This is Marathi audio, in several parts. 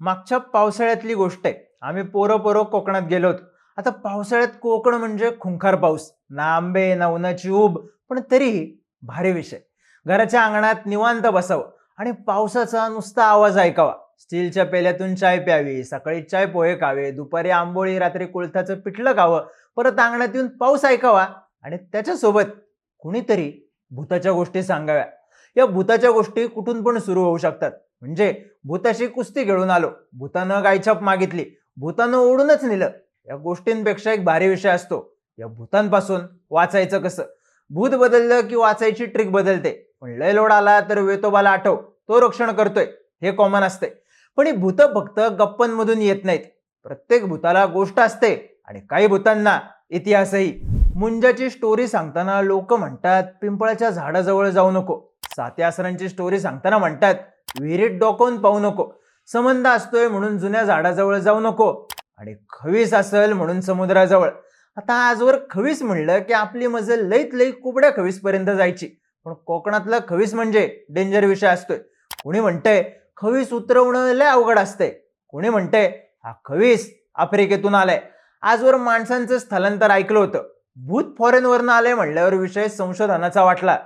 मागच्या पावसाळ्यातली गोष्ट आहे. आम्ही पोरं पोरं कोकणात गेलो होतो. आता पावसाळ्यात कोकण म्हणजे खुंखार पाऊस. ना आंबे ना उन्हाची ऊब पण तरीही भारी विषय. घराच्या अंगणात निवांत बसावं आणि पावसाचा नुसता आवाज ऐकावा. स्टीलच्या पेल्यातून चाय प्यावी सकाळी चाय पोहे खावे दुपारी आंबोळी रात्री कुळथाचं पिठलं खावं परत अंगणात येऊन पाऊस ऐकावा आणि त्याच्यासोबत कुणीतरी भूताच्या गोष्टी सांगाव्या. या भूताच्या गोष्टी कुठून पण सुरू होऊ शकतात. म्हणजे भूताशी कुस्ती खेळून आलो. भूतानं गायछाप मागितली. भूतानं ओढूनच नेलं. या गोष्टींपेक्षा एक भारी विषय असतो. या भूतांपासून वाचायचं कसं? भूत बदललं की वाचायची ट्रिक बदलते. पण लय लोड आला तर वेतोबाला आठव. तो रक्षण करतोय. हे कॉमन असते. पण ही भूत फक्त गप्पांमधून येत नाहीत. प्रत्येक भूताला गोष्ट असते आणि काही भूतांना इतिहासही. मुंजाची स्टोरी सांगताना लोक म्हणतात पिंपळाच्या झाडाजवळ जाऊ नको. साती आसरांची स्टोरी सांगताना म्हणतात विहिरीत डोकवून पाहू नको. संबंध असतोय म्हणून जुन्या झाडाजवळ जाऊ नको. आणि खवीस असेल म्हणून समुद्राजवळ. आता आजवर खवीस म्हणलं की आपली मजल लईत लई कुबड्या खवीसपर्यंत जायची. पण कोकणातला खवीस म्हणजे डेंजर विषय असतोय. कोणी म्हणतंय खवीस उतरवणं लय अवघड असतंय. कोणी म्हणतंय हा खवीस आफ्रिकेतून आलाय. आजवर माणसांचं स्थलांतर ऐकलं होतं. भूत फॉरेनवरनं आलंय म्हणल्यावर विषय संशोधनाचा वाटला.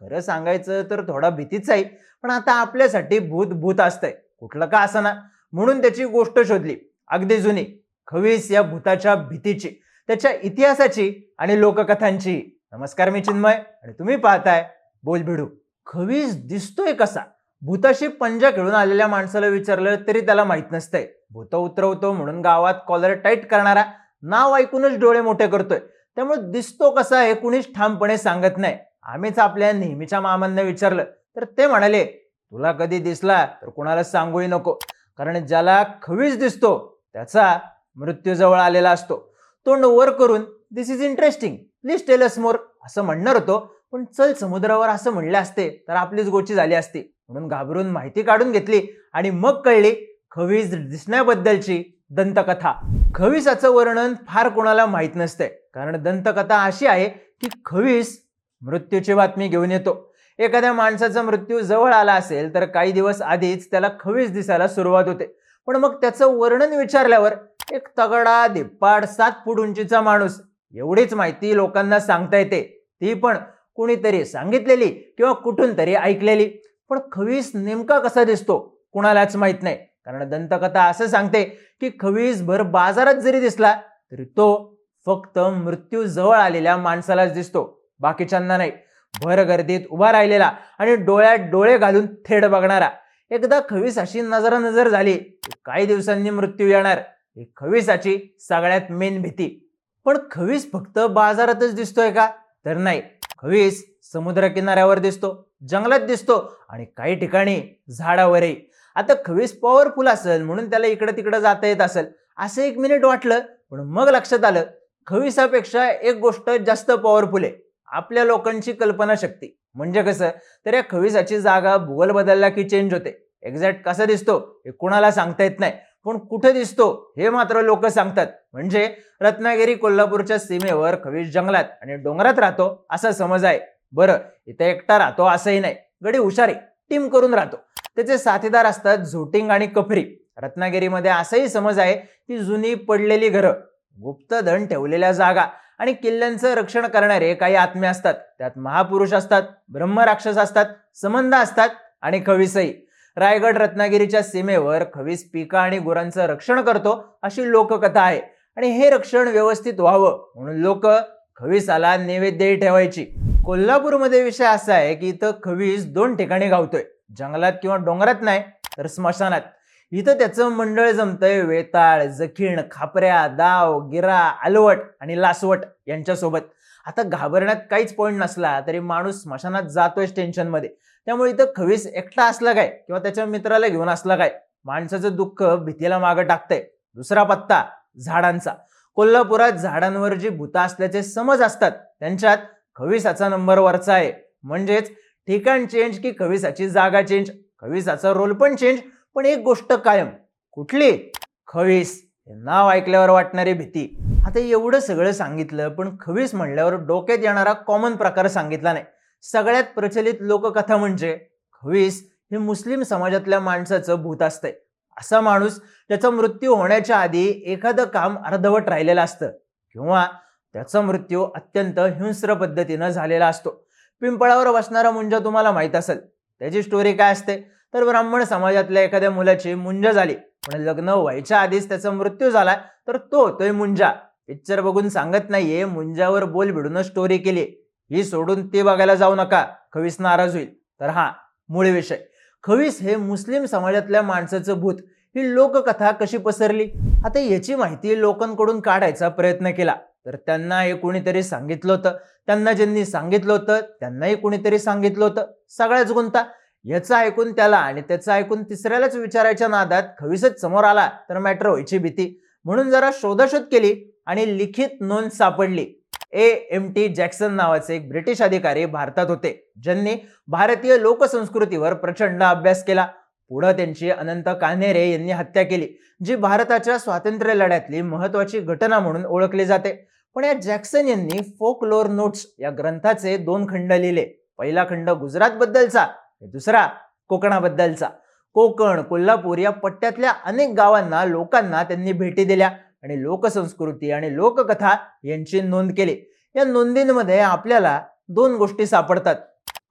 खरं सांगायचं तर थोडा भीतीच आहे पण आता आपल्यासाठी भूत भूत असतंय. कुठलं का असना म्हणून त्याची गोष्ट शोधली. अगदी जुनी. खवीस या भूताच्या भीतीची. त्याच्या इतिहासाची आणि लोककथांची. नमस्कार मी चिन्मय आणि तुम्ही पाहताय बोल भिडू खवीस दिसतोय कसा? भूताशी पंजा खेळून आलेल्या माणसाला विचारलं तरी त्याला माहीत नसतंय. भूत उतरवतो म्हणून गावात कॉलर टाईट करणारा. नाव ऐकूनच डोळे मोठे करतोय. त्यामुळे दिसतो कसा हे कुणीच ठामपणे सांगत नाही. आम्हीच आपल्या नेहमीच्या मामांना विचारलं. तर ते म्हणाले तुला कधी दिसला तर कुणाला सांगूही नको. कारण ज्याला खवीज दिसतो त्याचा मृत्यू जवळ आलेला असतो. तोंड वर करून this is interesting please tell more असं म्हणणार होतो. पण चल समुद्रावर असं म्हणले असते तर आपलीच गोची झाली असती. म्हणून घाबरून माहिती काढून घेतली आणि मग कळली खवीज दिसण्याबद्दलची दंतकथा. खवीसाचं वर्णन फार कोणाला माहीत नसते. कारण दंतकथा अशी आहे की खवीस मृत्यूची बातमी घेऊन येतो. एखाद्या माणसाचा मृत्यू जवळ आला असेल तर काही दिवस आधीच त्याला खवीस दिसायला सुरुवात होते. पण मग त्याचं वर्णन विचारल्यावर एक तगडा दिप्पाड सात फूट उंचीचा माणूस एवढीच माहिती लोकांना सांगता येते. ती पण कुणीतरी सांगितलेली किंवा कुठून तरी ऐकलेली. पण खवीस नेमका कसा दिसतो कुणालाच माहीत नाही. कारण दंतकथा असं सांगते की खवीस भर बाजारात जरी दिसला तरी तो फक्त मृत्यू जवळ आलेल्या माणसालाच दिसतो. बाकीच्यांना नाही. भर गर्दीत उभा राहिलेला आणि डोळ्यात डोळे घालून थेट बघणारा. एकदा खवीसाची नजरानजर झाली काही दिवसांनी मृत्यू येणार. ही खवीसाची सगळ्यात मेन भीती. पण खवीस फक्त बाजारातच दिसतोय का? तर नाही. खवीस समुद्र किनाऱ्यावर दिसतो जंगलात दिसतो आणि काही ठिकाणी झाडावरही. आता खवीस पॉवरफुल असेल म्हणून त्याला इकडं तिकडं जाता येत असेल असं एक मिनिट वाटलं पण मग लक्षात आलं खवीसापेक्षा एक गोष्ट जास्त पॉवरफुल आहे. आपल्या लोकांची कल्पनाशक्ती. म्हणजे कसं? तर या खवीसाची जागा भूगोल बदलला की चेंज होते. एक्झॅक्ट कसा दिसतो? हे कुणाला सांगता येत नाही. पण कुठे दिसतो? हे मात्र लोक सांगतात. म्हणजे रत्नागिरी कोल्हापूरच्या सीमेवर खवीस जंगलात आणि डोंगरात राहतो असा समज आहे. बरं इथे एकटा राहतो असंही नाही. गडी हुशारी टीम करून राहतो. त्याचे साथीदार असतात झोटिंग आणि कफरी. रत्नागिरीमध्ये असाही समज आहे की जुनी पडलेली घरं गुप्तधन ठेवलेल्या जागा आणि किल्ल्यांचं रक्षण करणारे काही आत्मे असतात. त्यात महापुरुष असतात ब्रह्मराक्षस असतात संबंध असतात आणि खवीसही रायगड रत्नागिरीच्या सीमेवर खवीस पिका आणि गुरांचं रक्षण करतो अशी लोककथा आहे. आणि हे रक्षण व्यवस्थित व्हावं म्हणून लोक खवीसाला नैवेद्यही ठेवायची. कोल्हापूरमध्ये विषय असा आहे की इथं खवीस दोन ठिकाणी गावतोय. जंगलात किंवा डोंगरात नाही तर स्मशानात. इथं त्याचं मंडळ जमतंय वेताळ जखीण खापऱ्या दाव गिरा अलवट आणि लासवट यांच्यासोबत. आता घाबरण्यात काहीच पॉईंट नसला तरी माणूस स्मशानात जातोय टेन्शनमध्ये त्यामुळे इथं खवीस एकटा असला काय? किंवा त्याच्या मित्राला घेऊन असला काय? माणसाचं दुःख भीतीला मागं टाकतंय. दुसरा पत्ता झाडांचा. कोल्हापुरात झाडांवर जी भूता असल्याचे समज असतात त्यांच्यात खवीसाचा नंबर वरचा आहे. म्हणजेच ठिकाण चेंज की खविसाची जागा चेंज खविसाचा रोल पण चेंज पण एक गोष्ट कायम. कुठली? खवीस. हे नाव ऐकल्यावर वाटणारी भीती. आता एवढं सगळं सांगितलं पण खवीस म्हणल्यावर डोक्यात येणारा कॉमन प्रकार सांगितला नाही. सगळ्यात प्रचलित लोककथा म्हणजे खवीस हे मुस्लिम समाजातल्या माणसाचं भूत असतंय. असा माणूस त्याचा मृत्यू होण्याच्या आधी एखादं काम अर्धवट राहिलेलं असतं किंवा त्याचा मृत्यू अत्यंत हिंस्र पद्धतीनं झालेला असतो. पिंपळावर बसणारा मुंजा तुम्हाला माहीत असेल. त्याची स्टोरी काय असते? तर ब्राह्मण समाजातल्या एखाद्या मुलाची मुंज झाली. पण लग्न व्हायच्या आधीच त्याचा मृत्यू झाला. तर तो तोय मुंजा. पिक्चर बघून सांगत नाहीये मुंजावर बोल भिडून स्टोरी केली ही सोडून ती बघायला जाऊ नका. खवीस नाराज होईल. तर हा मूळ विषय. खवीस हे मुस्लिम समाजातल्या माणसाचं भूत. ही लोककथा कशी पसरली? आता याची माहिती लोकांकडून काढायचा प्रयत्न केला. तर त्यांना हे कोणीतरी सांगितलं होतं. त्यांना ज्यांनी सांगितलं होतं त्यांनाही कोणीतरी सांगितलं होतं. सगळ्याच गुंता. याचं ऐकून त्याला आणि त्याचं ऐकून तिसऱ्यालाच विचारायच्या नादात खवीसच समोर आला तर मॅटर व्हायची भीती. म्हणून जरा शोधाशोध केली आणि लिखित नोंद सापडली. ए. एम. टी. जॅक्सन नावाचे एक ब्रिटिश अधिकारी भारतात होते ज्यांनी भारतीय लोकसंस्कृतीवर प्रचंड अभ्यास केला. पुढं त्यांची अनंत कान्हेरे यांनी हत्या केली जी भारताच्या स्वातंत्र्य लढ्यातली महत्वाची घटना म्हणून ओळखली जाते. पण या जॅक्सन यांनी फोक लोअर नोट्स या ग्रंथाचे दोन खंड लिहिले. पहिला खंड गुजरात बद्दलचा दुसरा कोकणाबद्दलचा. कोकण कोल्हापूर या पट्ट्यातल्या अनेक गावांना लोकांना त्यांनी भेटी दिल्या आणि लोकसंस्कृती आणि लोककथा यांची नोंद केली. या नोंदींमध्ये आपल्याला दोन गोष्टी सापडतात.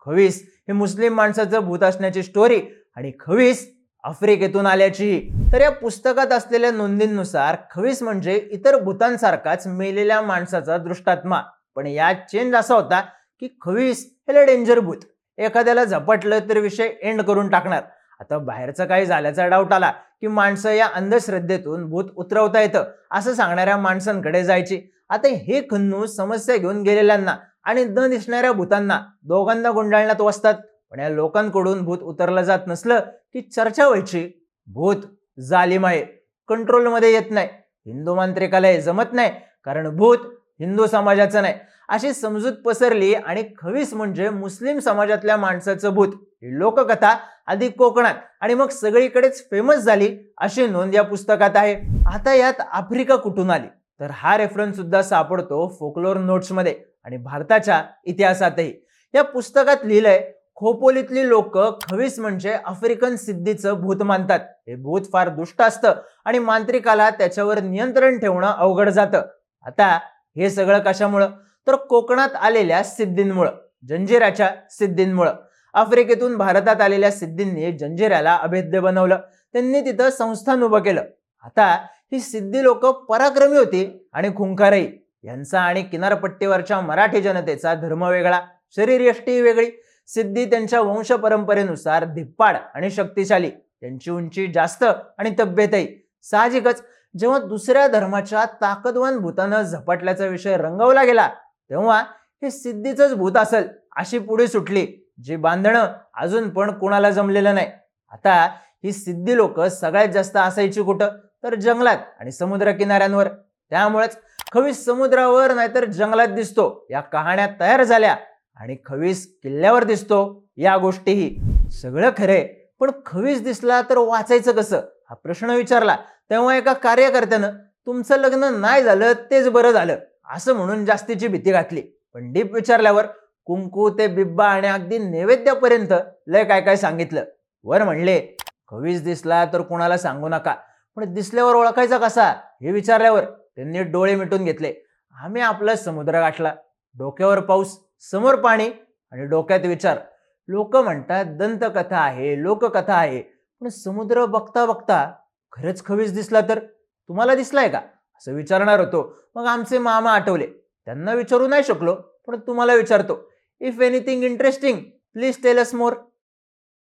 खवीस हे मुस्लिम माणसाचं भूत असण्याची स्टोरी आणि खवीस आफ्रिकेतून आल्याची. तर या पुस्तकात असलेल्या नोंदींनुसार खवीस म्हणजे इतर भूतांसारखाच मेलेल्या माणसाचा दृष्टात्मा. पण यात चेंज असा होता की खवीस हे डेंजर भूत. एखाद्याला झपटलं तर विषय एंड करून टाकणार. आता बाहेरचं काही झाल्याचा डाऊट आला की माणसं या अंधश्रद्धेतून भूत उतरवता येतं असं सांगणाऱ्या माणसांकडे जायची. आता हे खन्नू समस्या घेऊन गेलेल्यांना आणि न दिसणाऱ्या भूतांना दोघांना गुंडाळण्यात वसतात. पण या लोकांकडून भूत उतरलं जात नसलं की चर्चा व्हायची. भूत जालिम आहे कंट्रोलमध्ये येत नाही. हिंदू मांत्रिकाला हे जमत नाही. कारण भूत हिंदू समाजाचं नाही. अशी समजूत पसरली आणि खवीस म्हणजे मुस्लिम समाजातल्या माणसाचं भूत. ही लोककथा आधी कोकणात आणि मग सगळीकडेच फेमस झाली अशी नोंद या पुस्तकात आहे. आता यात आफ्रिका कुठून आली? तर हा रेफरन्स सुद्धा सापडतो फोकलोर नोट्समध्ये आणि भारताच्या इतिहासातही. या पुस्तकात लिहिलंय खोपोलीतली लोक खवीस म्हणजे आफ्रिकन सिद्धीचं भूत मानतात. हे भूत फार दुष्ट असतं आणि मांत्रिकाला त्याच्यावर नियंत्रण ठेवणं अवघड जातं. आता हे सगळं कशामुळं? तर कोकणात आलेल्या सिद्धींमुळं जंजिराच्या सिद्धींमुळं आफ्रिकेतून भारतात आलेल्या सिद्धींनी जंजिराला अभेद्य बनवलं. त्यांनी तिथं संस्थान उभं केलं. आता ही सिद्धी लोक पराक्रमी होती आणि खुंखारही. यांचा आणि किनारपट्टीवरच्या मराठी जनतेचा धर्म वेगळा शरीरयष्टी वेगळी. सिद्धी त्यांच्या वंश परंपरेनुसार धिप्पाड आणि शक्तिशाली. त्यांची उंची जास्त आणि तब्येतही. साहजिकच जेव्हा दुसऱ्या धर्माच्या ताकदवान भूतानं झपाटल्याचा विषय रंगवला गेला तेव्हा हे सिद्धीचंच भूत असेल अशी पुढे सुटली. जी बांधणं अजून पण कुणाला जमलेलं नाही. आता ही सिद्धी लोक सगळ्यात जास्त असायची कुठं? तर जंगलात आणि समुद्र किनाऱ्यांवर त्यामुळेच खवीस समुद्रावर नाहीतर जंगलात दिसतो. या कहाण्या तयार झाल्या आणि खवीस किल्ल्यावर दिसतो. या गोष्टीही. सगळं खरे पण खवीस दिसला तर वाचायचं कसं? हा प्रश्न विचारला. तेव्हा एका कार्यकर्त्यानं तुमचं लग्न नाही झालं तेच बरं झालं. असं म्हणून जास्तीची भीती घातली. पण डीप विचारल्यावर कुंकू ते बिब्बा आणि अगदी नैवेद्यापर्यंत लय काय काय सांगितलं. वर म्हणले कवीच दिसला तर कुणाला सांगू नका पण दिसल्यावर ओळखायचा कसा? हे विचारल्यावर त्यांनी डोळे मिटून घेतले. आम्ही आपला समुद्र गाठला. डोक्यावर पाऊस समोर पाणी आणि डोक्यात विचार. लोक म्हणतात दंतकथा आहे लोककथा आहे पण समुद्र बघता बघता खरंच खवीस दिसला तर तुम्हाला दिसलाय का? असं विचारणार होतो. मग आमचे मामा आठवले. त्यांना विचारू नाही शकलो पण तुम्हाला विचारतो. If anything interesting please tell us more